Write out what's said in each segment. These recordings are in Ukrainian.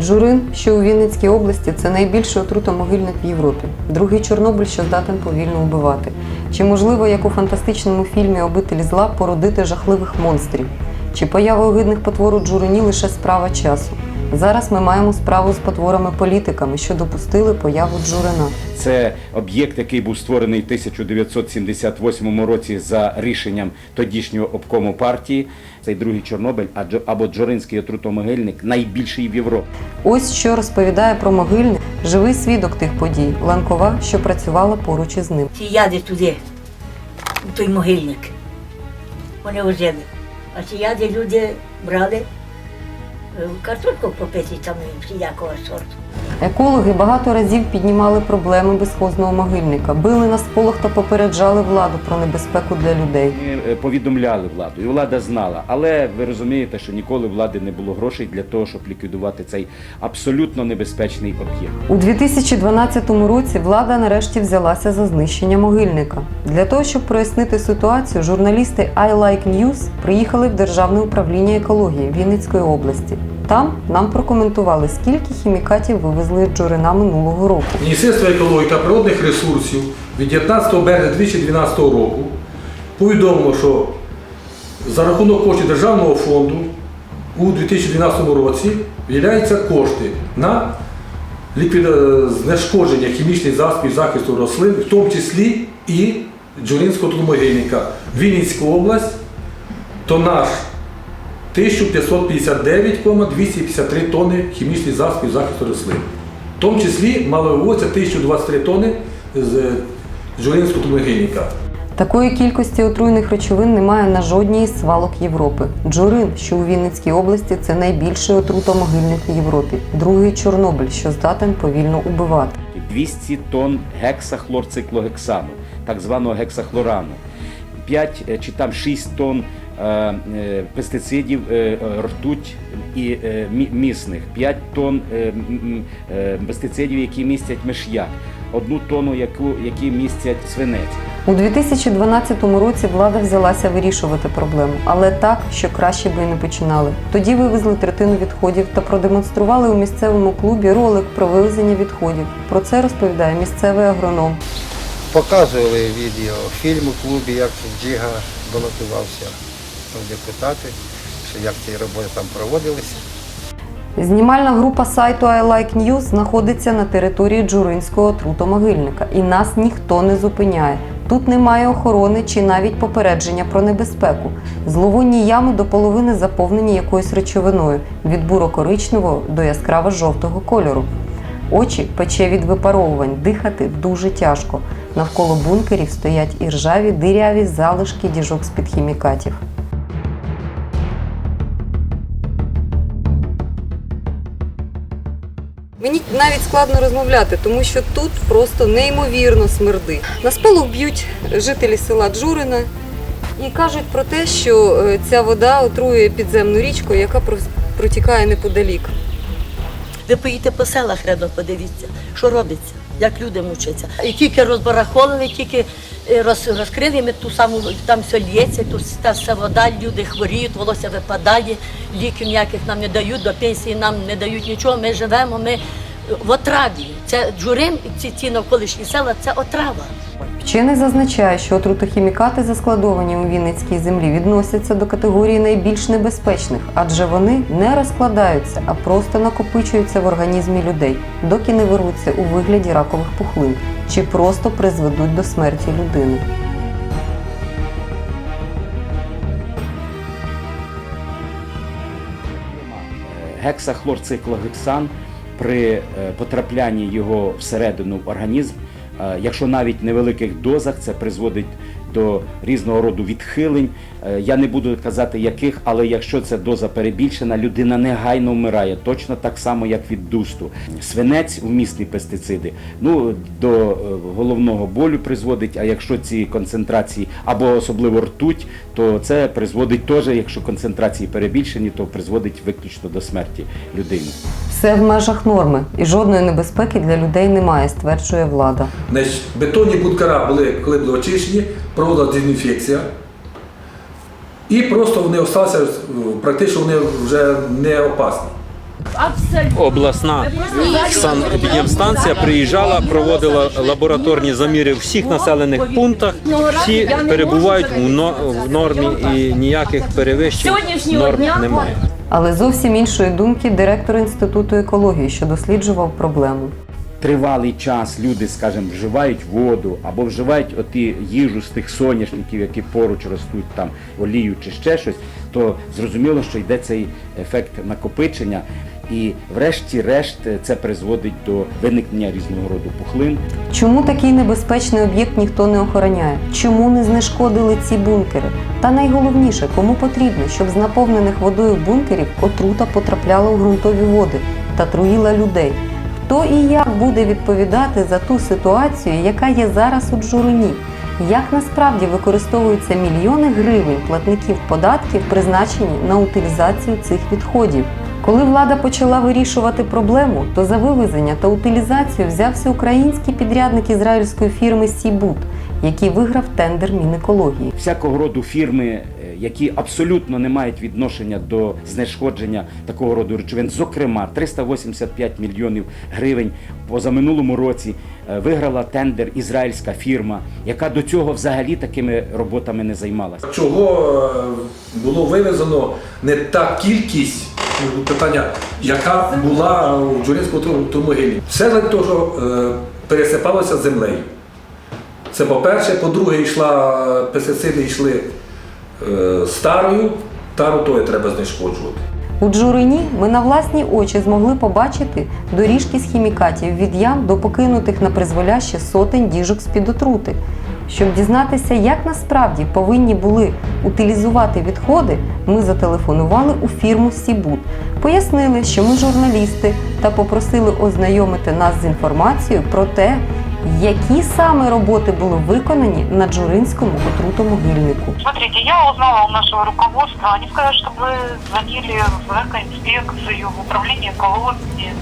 Журин, що у Вінницькій області, це найбільший отрутомогильник в Європі. Другий Чорнобиль, що здатен повільно убивати. Чи можливо, як у фантастичному фільмі Обитель зла, породити жахливих монстрів? Чи поява огидних потвор у Джурині лише справа часу? Зараз ми маємо справу з потворами-політиками, що допустили появу Джурина. Це об'єкт, який був створений в 1978 році за рішенням тодішнього обкому партії. Цей другий Чорнобиль або Джоринський отрутомогильник найбільший в Європі. Ось що розповідає про могильник живий свідок тих подій Ланкова, що працювала поруч із ним. Ті яди туди, у той могильник. Вони возили. А ці яди люди брали е, картошку попити там всілякого сорту. Екологи багато разів піднімали проблеми безхозного могильника, били на сполох та попереджали владу про небезпеку для людей. Ми е, повідомляли владу, і влада знала. Але ви розумієте, що ніколи влади не було грошей для того, щоб ліквідувати цей абсолютно небезпечний об'єкт. У 2012 році влада нарешті взялася за знищення могильника. Для того, щоб прояснити ситуацію, журналісти I Like News приїхали в Державне управління екології Вінницької області. Там нам прокоментували, скільки хімікатів вивезли Джурина минулого року. Міністерство екології та природних ресурсів від 19 березня 2012 року повідомило, що за рахунок коштів Державного фонду у 2012 році виділяються кошти на знешкодження хімічних засобів захисту рослин, в тому числі і Джуринського трудомогильника. Вінницька область, то наш 1559,253 тонни хімічних засобів захисту рослин. В тому числі мало вивозиться 1023 тонни з Джуринського трудомогильника. Такої кількості отруйних речовин немає на жодній із свалок Європи. Джурин, що у Вінницькій області, це найбільший отрутомогильник в Європі. Другий Чорнобиль, що здатен повільно убивати. 200 тонн гексахлорциклогексану, так званого гексахлорану, 5 е, чи там 6 тонн е, е, пестицидів е, е, ртуть і е, мі- місних, 5 тонн е, е, пестицидів, які містять миш'як, одну тонну, яку, які містять свинець. У 2012 році влада взялася вирішувати проблему, але так, що краще би і не починали. Тоді вивезли третину відходів та продемонстрували у місцевому клубі ролик про вивезення відходів. Про це розповідає місцевий агроном. Показували відео, фільм у клубі, як Джига балотувався в депутати, що як ці роботи там проводилися. Знімальна група сайту I Like News знаходиться на території Джуринського трутомогильника, і нас ніхто не зупиняє. Тут немає охорони чи навіть попередження про небезпеку. Зловонні ями до половини заповнені якоюсь речовиною від буро-коричневого до яскраво-жовтого кольору. Очі пече від випаровувань, дихати дуже тяжко. Навколо бункерів стоять іржаві, диряві залишки діжок з-під хімікатів. Навіть складно розмовляти, тому що тут просто неймовірно смердить. На сполох б'ють жителі села Джурина і кажуть про те, що е, ця вода отруює підземну річку, яка протікає неподалік. Ви поїдете по селах рядом, подивіться, що робиться, як люди мучаться. І тільки розбарахолили, тільки е, роз, розкрили, ми ту саму там все лється, тут та вся вода, люди хворіють, волосся випадає, ліків ніяких нам не дають, до пенсії нам не дають нічого. Ми живемо, ми в отраві. Це джурин, ці, ці навколишні села, це отрава. Вчений зазначає, що отрутохімікати, заскладовані у Вінницькій землі, відносяться до категорії найбільш небезпечних, адже вони не розкладаються, а просто накопичуються в організмі людей, доки не вирвуться у вигляді ракових пухлин чи просто призведуть до смерті людини. гексахлорциклогексан при е, потраплянні його всередину в організм, е, якщо навіть в невеликих дозах, це призводить до різного роду відхилень. Е, Я не буду казати яких, але якщо ця доза перебільшена, людина негайно вмирає, точно так само, як від дусту. Свинець вмісні пестициди, ну до е, головного болю призводить. А якщо ці концентрації або особливо ртуть, то це призводить теж, якщо концентрації перебільшені, то призводить виключно до смерті людини. Все в межах норми і жодної небезпеки для людей немає, стверджує влада. Значить, бетонні бункера були, коли були очищені, проводилася дезінфекція. І просто вони залишилися, практично вони вже не опасні. обласна санепідемстанція приїжджала, проводила лабораторні заміри в всіх населених пунктах. Всі перебувають в нормі і ніяких перевищень норм немає. Але зовсім іншої думки директор інституту екології, що досліджував проблему. Тривалий час люди, скажімо, вживають воду або вживають оті їжу з тих соняшників, які поруч ростуть, там олію чи ще щось, то зрозуміло, що йде цей ефект накопичення. І врешті-решт це призводить до виникнення різного роду пухлин. Чому такий небезпечний об'єкт ніхто не охороняє? Чому не знешкодили ці бункери? Та найголовніше, кому потрібно, щоб з наповнених водою бункерів отрута потрапляла у ґрунтові води та труїла людей? Хто і як буде відповідати за ту ситуацію, яка є зараз у Джурині? Як насправді використовуються мільйони гривень платників податків, призначені на утилізацію цих відходів? Коли влада почала вирішувати проблему, то за вивезення та утилізацію взявся український підрядник ізраїльської фірми Сібут, який виграв тендер Мінекології. всякого роду фірми, які абсолютно не мають відношення до знешкодження такого роду речовин. Зокрема, 385 мільйонів гривень позаминулому році е, виграла тендер ізраїльська фірма, яка до цього взагалі такими роботами не займалася. Чого е, було вивезено не та кількість ну, питання, яка була у Джуринському могилі. Все за того, що е, пересипалося землею. Це по-перше, по-друге, йшла пестициди йшли старою, тару тою треба знешкоджувати. У Джурині ми на власні очі змогли побачити доріжки з хімікатів від ям до покинутих на призволяще сотень діжок з-під отрути. Щоб дізнатися, як насправді повинні були утилізувати відходи, ми зателефонували у фірму Сібут. Пояснили, що ми журналісти, та попросили ознайомити нас з інформацією про те, які саме роботи були виконані на Джуринському отрутомогильнику. Смотрите, я узнала у нашего руководства, они сказали, что вы звонили в экоинспекцию, в управление экологии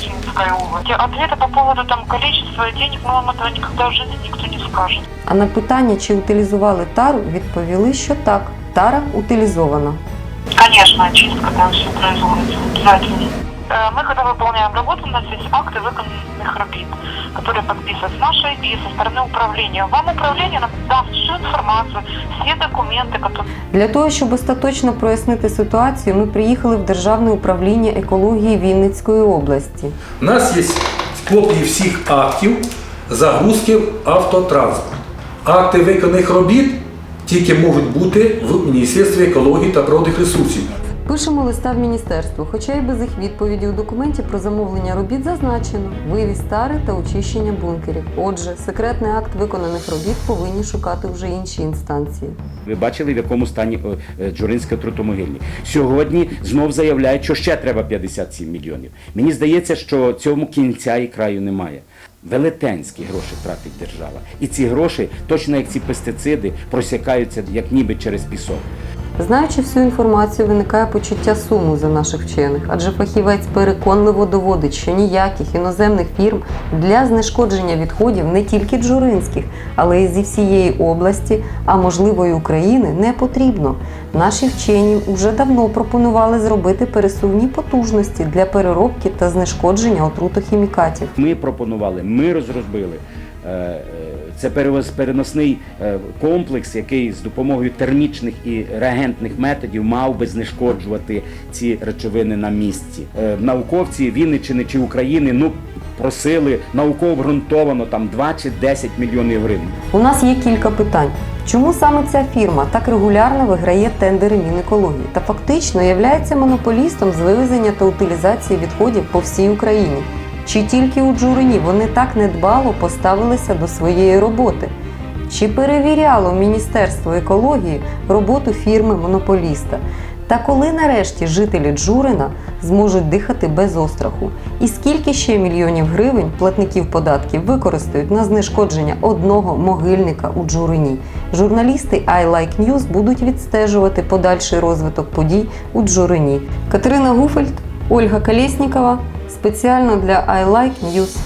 Чинской области. Ответа по поводу там количества денег мы вам этого никогда в жизни никто не скажет. А на питання, чи утилізували тару, відповіли, що так, тара утилізована. Конечно, чистка там все производится, обязательно. Э, Мы, когда выполняем работу, у нас есть акты выполненных работ, которые подписывают с нашей и со стороны управления. Вам управление нам даст всю информацию, все документы, которые Для того, щоб остаточно прояснити ситуацію, ми приїхали в Державне управління екології Вінницької області. У нас є копії всіх актів загрузки в автотранспорт. Акти виконаних робіт тільки можуть бути в Міністерстві екології та природних ресурсів. Пишемо листа в міністерство, хоча й без їх відповіді у документі про замовлення робіт зазначено вивіз тари та очищення бункерів. Отже, секретний акт виконаних робіт повинні шукати вже інші інстанції. Ви бачили, в якому стані е, е, Джуринське трутомогильні. Сьогодні знов заявляють, що ще треба 57 мільйонів. Мені здається, що цьому кінця і краю немає. Велетенські гроші тратить держава. І ці гроші, точно як ці пестициди, просякаються як ніби через пісок. Знаючи всю інформацію, виникає почуття суму за наших вчених, адже фахівець переконливо доводить, що ніяких іноземних фірм для знешкодження відходів не тільки джуринських, але й зі всієї області, а можливо й України, не потрібно. Наші вчені вже давно пропонували зробити пересувні потужності для переробки та знешкодження отрутохімікатів. Ми пропонували, ми розробили. Це переносний е, комплекс, який з допомогою термічних і реагентних методів мав би знешкоджувати ці речовини на місці. Е, Науковці Вінниччини чи України ну просили науково обґрунтовано там 2 чи 10 мільйонів гривень. У нас є кілька питань. Чому саме ця фірма так регулярно виграє тендери Мінекології та фактично являється монополістом з вивезення та утилізації відходів по всій Україні? Чи тільки у Джурині вони так недбало поставилися до своєї роботи? Чи перевіряло Міністерство екології роботу фірми монополіста? Та коли нарешті жителі Джурина зможуть дихати без остраху? І скільки ще мільйонів гривень платників податків використають на знешкодження одного могильника у Джурині? Журналісти I Like News будуть відстежувати подальший розвиток подій у Джурині. Катерина Гуфельд, Ольга Колєснікова спеціально для I Like News.